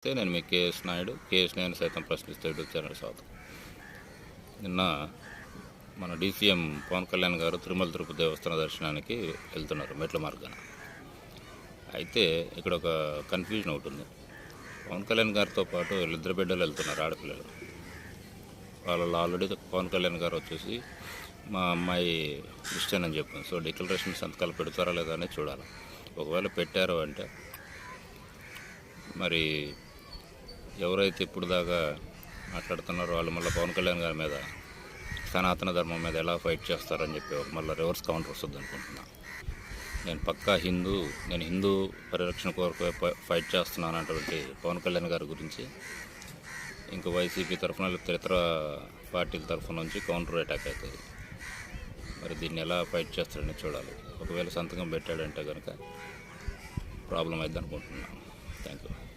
అయితే నేను మీ కేఎస్ నాయుడు కేఎస్ నాయుడు సైతం ప్రశ్నిస్తూ యూట్యూబ్ ఛానల్ స్వాగతం. నిన్న మన డీసీఎం పవన్ కళ్యాణ్ గారు తిరుమల తిరుపతి దేవస్థాన దర్శనానికి వెళ్తున్నారు మెట్ల మార్గాన. అయితే ఇక్కడ ఒక కన్ఫ్యూజన్ ఒకటి ఉంది. పవన్ కళ్యాణ్ గారితో పాటు వీళ్ళిద్దరు బిడ్డలు వెళ్తున్నారు ఆడపిల్లలు. వాళ్ళు ఆల్రెడీ పవన్ కళ్యాణ్ గారు వచ్చేసి మా అమ్మాయి క్రిస్టియన్ అని చెప్పింది సో డిక్లరేషన్ సంతకాలు పెడతారా లేదా అనేది చూడాలి. ఒకవేళ పెట్టారు అంటే మరి ఎవరైతే ఇప్పుడు దాకా మాట్లాడుతున్నారో వాళ్ళు మళ్ళీ పవన్ కళ్యాణ్ గారి మీద సనాతన ధర్మం మీద ఎలా ఫైట్ చేస్తారని చెప్పి ఒక మళ్ళీ రివర్స్ కౌంటర్ వస్తుంది అనుకుంటున్నా. నేను పక్కా హిందూ నేను హిందూ పరిరక్షణ కొరకు ఫైట్ చేస్తున్నాను అన్నటువంటి పవన్ కళ్యాణ్ గారి గురించి ఇంకా వైసీపీ తరఫున లేకపోతే ఇతర పార్టీల తరఫున నుంచి కౌంటర్ అటాక్ అవుతుంది. మరి దీన్ని ఎలా ఫైట్ చేస్తారని చూడాలి. ఒకవేళ సంతకం పెట్టాడంటే కనుక ప్రాబ్లం అయింది అనుకుంటున్నాను థ్యాంక్ యూ